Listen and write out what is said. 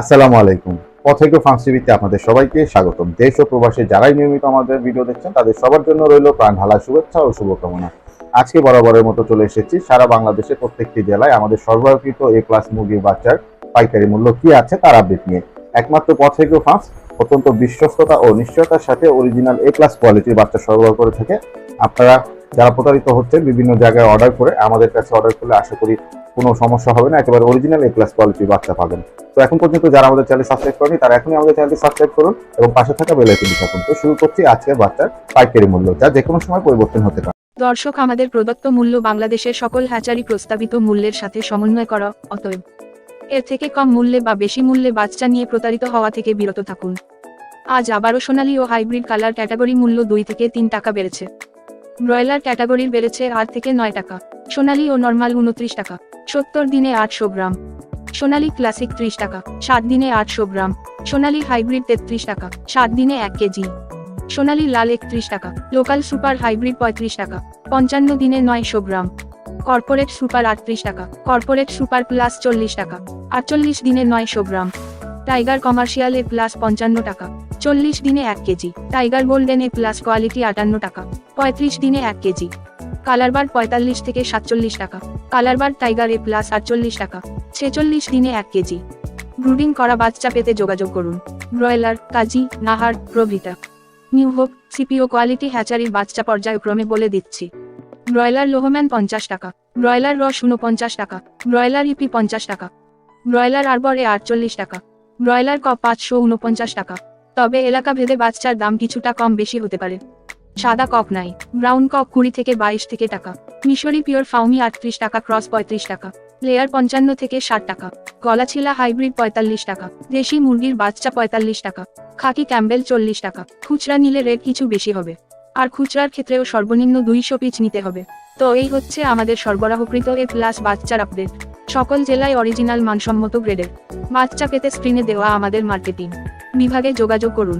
আসসালামু আলাইকুম। পথেকো ফার্মস টিভিতে আপনাদের সবাইকে স্বাগতম। দেশ ও প্রবাসে যারাই নিয়মিত আমাদের ভিডিও দেখছেন, তাদের সবার জন্য রইল প্রাণ ঢালা শুভেচ্ছা ও শুভকামনা। আজকে বরাবরের মতো চলে এসেছি। সারা বাংলাদেশের প্রত্যেকটি জেলায় আমাদের সরবরাহকৃত এ ক্লাস মুরগির বাচ্চার পাইকারি মূল্য কি আছে তার আপডেট নিয়ে। একমাত্র পথেকো ফার্মস, অত্যন্ত বিশ্বস্ততা ও নিশ্চয়তার সাথে অরিজিনাল এ ক্লাস কোয়ালিটির বাচ্চা সরবরাহ করে থাকে। আপনারা যারা প্রতারিত হচ্ছেন, বিভিন্ন জায়গায় অর্ডার করে আমাদের কাছে অর্ডার করলে আশা করি কোনো সমস্যা হবে না, একেবারে অরিজিনাল এ ক্লাস কোয়ালিটির বাচ্চা পাবেন। তো এখন পর্যন্ত যারা আমাদের চ্যানেল সাবস্ক্রাইব করেনি, তারা এখনই আমাদের চ্যানেলটি সাবস্ক্রাইব করুন এবং পাশে থাকা বেল আইকনটি থাকুন তো শুরু করছি আজকের বাচ্চার পাইকারি মূল্য, যা যে কোনো সময় পরিবর্তন হতে পারে। দর্শক, আমাদের প্রদত্ত মূল্য বাংলাদেশের সকল হ্যাচারি প্রস্তাবিত মূল্যের সাথে সমন্বয় করা, অতএব এর থেকে কম মূল্যে বা বেশি মূল্যে বাচ্চা নিয়ে প্রতারিত হওয়া থেকে বিরত থাকুন। আজ আবারও সোনালী ও হাইব্রিড কালার ক্যাটাগরি মূল্য দুই থেকে তিন টাকা বেড়েছে। ব্রয়লার ক্যাটাগরির বেড়েছে আট থেকে নয় টাকা। সোনালী ও নর্মাল উনত্রিশ টাকা। সত্তর দিনে আটশো গ্রাম। সোনালী ক্লাসিক ত্রিশ টাকা। সাত দিনে আটশো গ্রাম। সোনালী হাইব্রিড তেত্রিশ টাকা। সাত দিনে এক কেজি। সোনালী লাল একত্রিশ টাকা। লোকাল সুপার হাইব্রিড পঁয়ত্রিশ টাকা। পঞ্চান্ন দিনে নয়শো গ্রাম। কর্পোরেট সুপার আটত্রিশ টাকা। কর্পোরেট সুপার প্লাস চল্লিশ টাকা। আটচল্লিশ দিনে নয়শো গ্রাম। টাইগার কমার্শিয়াল এ প্লাস পঞ্চান্ন টাকা। চল্লিশ দিনে এক KG. Tiger golden A plus quality আটান্ন টাকা। পঁয়ত্রিশ দিনে এক কেজি। কালারবার পঁয়তাল্লিশ থেকে সাতচল্লিশ টাকা। কালারবার টাইগার এ প্লাস আটচল্লিশ টাকা। ছেচল্লিশ দিনে এক কেজি। ব্রুডিং করা বাচ্চা পেতে যোগাযোগ করুন। ব্রয়লার, কাজী, নাহার, প্রভৃতা। নিউ হোপ, সিপিও কোয়ালিটি হ্যাচারির বাচ্চা পর্যায়ক্রমে বলে দিচ্ছি। ব্রয়লার লোহম্যান পঞ্চাশ টাকা। ব্রয়লার রস উনপঞ্চাশ টাকা। ব্রয়লার ইপি পঞ্চাশ টাকা। ব্রয়লার আরবরে আটচল্লিশ টাকা। ব্রয়লার ক পাঁচশো উনপঞ্চাশ টাকা। তবে এলাকা ভেদে বাচ্চার দাম কিছুটা কম বেশি হতে পারে। সাদা কক নাই, ব্রাউন কক কুড়ি থেকে বাইশ থেকে টাকা, মিশরি পিওর ফাউমি আটত্রিশ টাকা, ক্রস পঁয়ত্রিশ টাকা, লেয়ার পঞ্চান্ন থেকে ষাট টাকা, গলাছিলা হাইব্রিড পঁয়তাল্লিশ টাকা, দেশি মুরগির বাচ্চা পঁয়তাল্লিশ টাকা, খাকি ক্যাম্বেল চল্লিশ টাকা, খুচরা নিলে রেট কিছু বেশি হবে, আর খুচরার ক্ষেত্রেও সর্বনিম্ন দুইশো পিচ নিতে হবে। তো এই হচ্ছে আমাদের সরবরাহকৃত এ প্লাস বাচ্চার আপডেট। সকল জেলায় অরিজিনাল মানসম্মত গ্রেডের বাচ্চা পেতে স্ক্রিনে দেওয়া আমাদের মার্কেটিং বিভাগে যোগাযোগ করুন।